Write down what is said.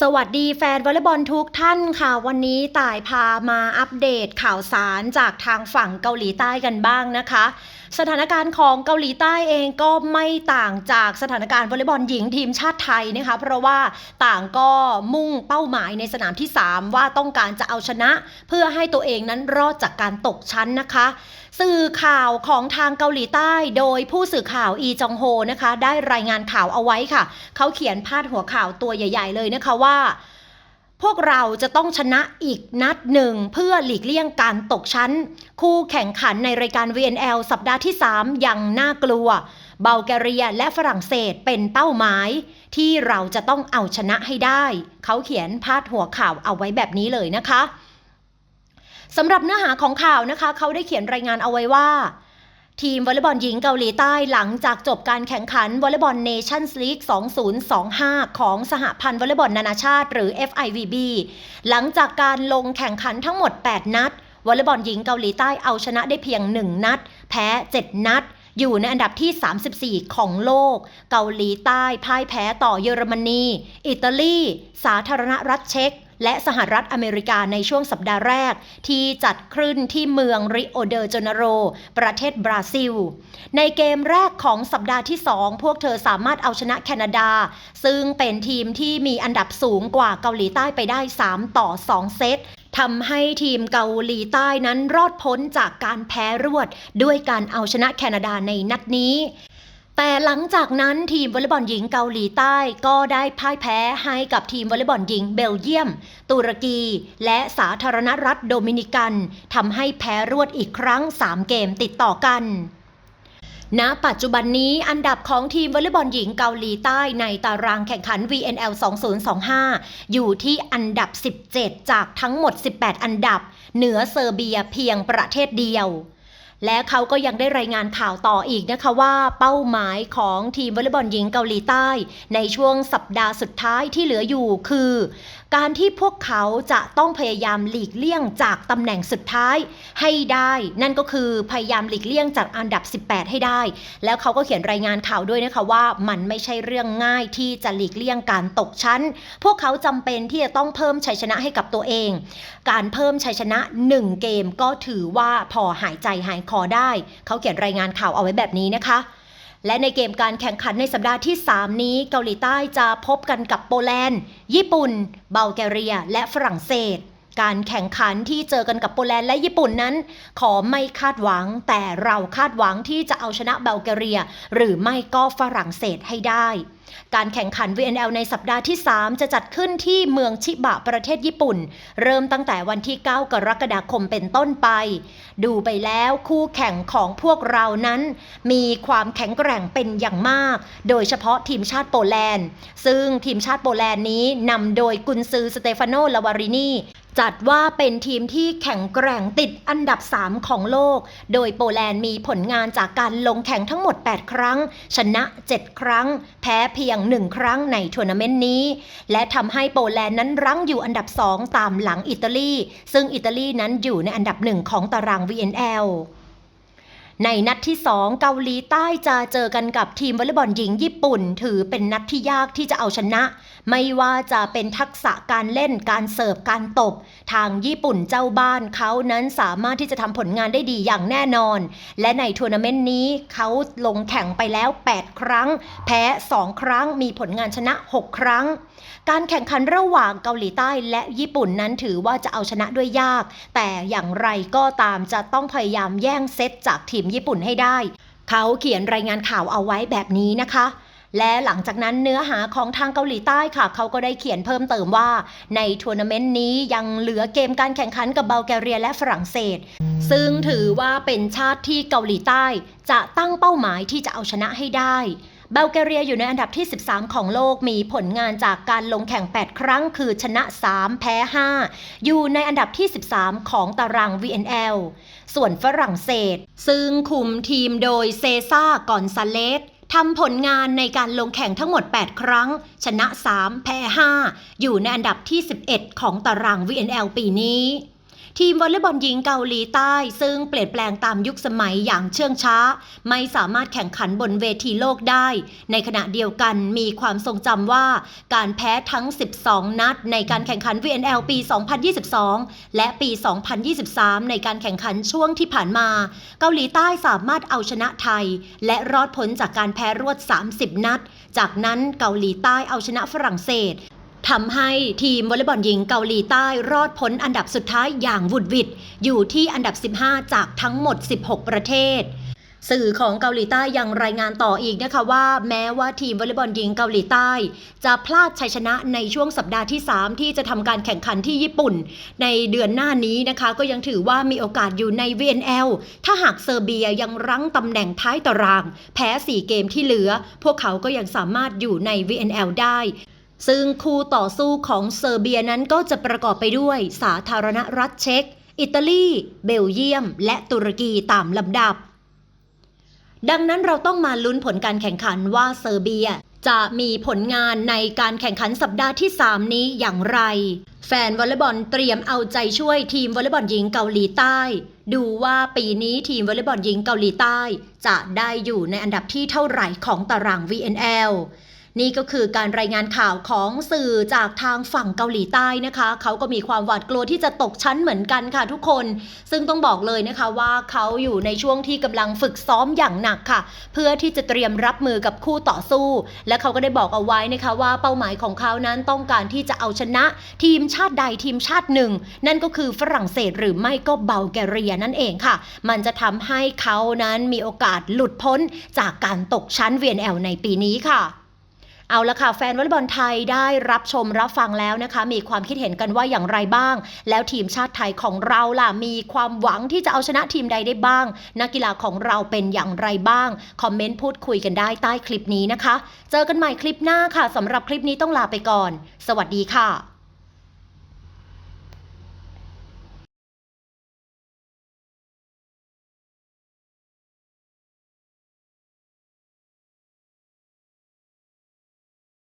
สวัสดีแฟนวอลเลย์บอลทุกท่านค่ะ วันนี้ต่ายพามาอัปเดตข่าวสารจากทางฝั่งเกาหลีใต้กันบ้างนะคะ สถานการณ์ของเกาหลีใต้เองก็ไม่ต่างจากสถานการณ์วอลเลย์บอลหญิงทีมชาติไทยนะคะเพราะว่าต่างก็มุ่งเป้าหมายในสนามที่ 3 ว่าต้องการจะเอาชนะ เพื่อให้ตัวเองนั้นรอดจากการตกชั้นนะคะ สื่อข่าวของทางเกาหลีใต้ โดยผู้สื่อข่าวอีจองโฮนะคะ ได้รายงานข่าวเอาไว้ค่ะ เขาเขียนพาดหัวข่าวตัวใหญ่ ๆ เลยนะคะว่า พวกเราจะต้องชนะอีกนัดหนึ่งเพื่อหลีกเลี่ยงการตกชั้น คู่แข่งขันในรายการ VNL สัปดาห์ที่3ยังน่ากลัว เบลแกเรียและฝรั่งเศสเป็นเป้าหมาย ที่เราจะต้องเอาชนะให้ได้ เขาเขียนพาดหัวข่าวเอาไว้แบบนี้เลยนะคะสำหรับเนื้อหาของข่าวนะคะ เขาได้เขียนรายงานเอาไว้ว่า ทีมวอลเลย์บอลหญิงเกาหลีใต้หลังจากจบการแข่งขันวอลเลย์บอลเนชั่นส์ลีก 2025 ของสหพันธ์วอลเลย์บอลนานาชาติหรือ FIVB หลังจากการลงแข่งขันทั้งหมด 8 นัดวอลเลย์บอลหญิงเกาหลีใต้เอาชนะได้เพียง 1 นัด แพ้ 7 นัด อยู่ในอันดับที่ 34 ของโลก เกาหลีใต้พ่ายแพ้ต่อเยอรมนี อิตาลี สาธารณรัฐเช็ก และสหรัฐอเมริกาในช่วงสัปดาห์แรก ที่จัดขึ้นที่เมืองริโอเดจาเนโร ประเทศบราซิล ในเกมแรกของสัปดาห์ที่ 2 พวกเธอสามารถเอาชนะแคนาดา ซึ่งเป็นทีมที่มีอันดับสูงกว่าเกาหลีใต้ไปได้ 3 ต่อ 2 เซตทำให้ทีมเกาหลีใต้นั้นรอดพ้นจากการแพ้รวด ด้วยการเอาชนะแคนาดาในนัดนี้ แต่หลังจากนั้นทีมวอลเลย์บอลหญิงเกาหลีใต้ก็ได้พ่ายแพ้ให้กับทีมวอลเลย์บอลหญิงเบลเยียม ตุรกี และสาธารณรัฐโดมินิกันทำให้แพ้รวดอีกครั้ง 3 เกมติดต่อกันณปัจจุบันนี้อันดับของทีมวอลเลย์บอลหญิงเกาหลีใต้ในตารางแข่งขัน VNL 2025 อยู่ที่อันดับ 17 จากทั้งหมด 18 อันดับ เหนือเซอร์เบียเพียงประเทศเดียว และเขาก็ยังได้รายงานข่าวต่ออีกนะคะว่าเป้าหมายของทีมวอลเลย์บอลหญิงเกาหลีใต้ ในช่วงสัปดาห์สุดท้ายที่เหลืออยู่คือ การที่พวกเขาจะต้องพยายามหลีกเลี่ยงจากตำแหน่งสุดท้ายให้ได้ นั่นก็คือพยายามหลีกเลี่ยงจากอันดับ 18 ให้ได้ แล้วเขาก็เขียนรายงานข่าวด้วยนะคะว่ามันไม่ใช่เรื่องง่ายที่จะหลีกเลี่ยงการตกชั้น พวกเขาจำเป็นที่จะต้องเพิ่มชัยชนะให้กับตัวเอง การเพิ่มชัยชนะ 1 เกมก็ถือว่าพอหายใจหายคอได้ เขาเขียนรายงานข่าวเอาไว้แบบนี้นะคะ และในเกมการแข่งขันในสัปดาห์ที่ 3 นี้ เกาหลีใต้จะพบกันกับโปแลนด์ ญี่ปุ่น เบลแกเรีย และฝรั่งเศส การแข่งขันที่เจอกันกับโปแลนด์และญี่ปุ่นนั้น ขอไม่คาดหวัง แต่เราคาดหวังที่จะเอาชนะเบลแกเรีย หรือไม่ก็ฝรั่งเศสให้ได้ การแข่งขัน VNL ในสัปดาห์ที่ 3 จะจัดขึ้นที่เมืองชิบะประเทศญี่ปุ่น เริ่มตั้งแต่วันที่ 9 กรกฎาคมเป็นต้นไป ดูไปแล้วคู่แข่งของพวกเรานั้น มีความแข็งแกร่งเป็นอย่างมาก โดยเฉพาะทีมชาติโปแลนด์ ซึ่งทีมชาติโปแลนด์นี้นำโดยกุนซือสเตฟานโน ลาวารินี จัดว่าเป็นทีมที่แข็งแกร่งติดอันดับ 3 ของโลก โดยโปแลนด์มีผลงานจากการลงแข่งทั้งหมด 8 ครั้ง ชนะ 7 ครั้ง แพ้เพียง 1 ครั้งในทัวร์นาเมนต์นี้ และทำให้โปแลนด์นั้นรั้งอยู่อันดับ 2 ตามหลังอิตาลี ซึ่งอิตาลีนั้นอยู่ในอันดับหนึ่งของตาราง VNL ในนัดที่ 2 เกาหลีใต้จะเจอกันกับทีมวอลเลย์บอลหญิงญี่ปุ่น ถือเป็นนัดที่ยากที่จะเอาชนะไม่ว่าจะเป็นทักษะการเล่นการเสิร์ฟการตบ ทางญี่ปุ่นเจ้าบ้านเขานั้นสามารถที่จะทำผลงานได้ดีอย่างแน่นอน และในทัวร์นาเมนต์นี้เขาลงแข่งไปแล้ว 8 ครั้ง แพ้ 2 ครั้งมีผลงานชนะ 6 ครั้ง การแข่งขันระหว่างเกาหลีใต้และญี่ปุ่นนั้นถือว่าจะเอาชนะด้วยยาก แต่อย่างไรก็ตามจะต้องพยายามแย่งเซตจากทีมญี่ปุ่นให้ได้ เขาเขียนรายงานข่าวเอาไว้แบบนี้นะคะ และหลังจากนั้นเนื้อหาของทางเกาหลีใต้ค่ะ เขาก็ได้เขียนเพิ่มเติมว่า ในทัวร์นาเมนต์นี้ยังเหลือเกมการแข่งขันกับเบลแกเรียและฝรั่งเศส ซึ่งถือว่าเป็นชาติที่เกาหลีใต้ จะตั้งเป้าหมายที่จะเอาชนะให้ได้เบลแกเรียอยู่ในอันดับที่ 13 ของโลกมีผลงานจากการลงแข่ง 8 ครั้งคือชนะ 3 แพ้ 5 อยู่ในอันดับที่ 13 ของตาราง VNL ส่วนฝรั่งเศส ซึ่งคุมทีมโดยเซซ่า กอนซาเลส ทำผลงานในการลงแข่งทั้งหมด 8 ครั้ง ชนะ 3 แพ้ 5 อยู่ในอันดับที่ 11 ของตาราง VNL ปีนี้ ทีมวอลเลย์บอลหญิงเกาหลีใต้ ซึ่งเปลี่ยนแปลงตามยุคสมัยอย่างเชื่องช้า ไม่สามารถแข่งขันบนเวทีโลกได้ ในขณะเดียวกันมีความทรงจำว่าการแพ้ทั้ง 12 นัด ในการแข่งขัน VNL ปี 2022 และปี 2023 ในการแข่งขันช่วงที่ผ่านมา เกาหลีใต้สามารถเอาชนะไทย และรอดพ้นจากการแพ้รวด 30 นัด จากนั้นเกาหลีใต้เอาชนะฝรั่งเศส ทำให้ทีมวอลเลย์บอลหญิงเกาหลีใต้รอดพ้นอันดับสุดท้ายอย่างหวุดหวิดอยู่ที่อันดับ 15 จากทั้งหมด 16 ประเทศสื่อของเกาหลีใต้ยังรายงานต่ออีกนะคะว่า แม้ว่าทีมวอลเลย์บอลหญิงเกาหลีใต้ จะพลาดชัยชนะในช่วงสัปดาห์ที่ 3 ที่จะทำการแข่งขันที่ญี่ปุ่น ในเดือนหน้านี้นะคะ ก็ยังถือว่ามีโอกาสอยู่ใน VNL ถ้าหากเซอร์เบียยังรั้งตำแหน่งท้ายตาราง แพ้ 4 เกมที่เหลือ พวกเขาก็ยังสามารถอยู่ใน VNL ได้ ซึ่งคู่ต่อสู้ของเซอร์เบียนั้นก็จะประกอบไปด้วยสาธารณรัฐเช็ก อิตาลี เบลเยียม และตุรกีตามลำดับ ดังนั้นเราต้องมาลุ้นผลการแข่งขันว่าเซอร์เบียจะมีผลงานในการแข่งขันสัปดาห์ที่ 3 นี้อย่างไร แฟนวอลเลย์บอลเตรียมเอาใจช่วยทีมวอลเลย์บอลหญิงเกาหลีใต้ ดูว่าปีนี้ทีมวอลเลย์บอลหญิงเกาหลีใต้ จะได้อยู่ในอันดับที่เท่าไหร่ของตาราง VNL นี่ก็คือการรายงานข่าวของสื่อจากทางฝั่งเกาหลีใต้นะคะ เขาก็มีความหวาดกลัวที่จะตกชั้นเหมือนกันค่ะทุกคน ซึ่งต้องบอกเลยนะคะว่าเขาอยู่ในช่วงที่กำลังฝึกซ้อมอย่างหนักค่ะ เพื่อที่จะเตรียมรับมือกับคู่ต่อสู้ และเขาก็ได้บอกเอาไว้นะคะว่าเป้าหมายของเขานั้นต้องการที่จะเอาชนะ ทีมชาติใดทีมชาติหนึ่ง นั่นก็คือฝรั่งเศสหรือไม่ก็เบลแกเรียนั่นเองค่ะ มันจะทำให้เขานั้นมีโอกาสหลุดพ้นจากการตกชั้น VNL ในปีนี้ค่ะ เอาละค่ะแฟนวอลเลย์บอลไทยได้รับชมรับฟังแล้วนะคะ มีความคิดเห็นกันว่าอย่างไรบ้าง แล้วทีมชาติไทยของเราล่ะมีความหวังที่จะเอาชนะทีมใดได้บ้าง นักกีฬาของเราเป็นอย่างไรบ้าง คอมเมนต์พูดคุยกันได้ใต้คลิปนี้นะคะ เจอกันใหม่คลิปหน้าค่ะสำหรับคลิปนี้ต้องลาไปก่อน สวัสดีค่ะ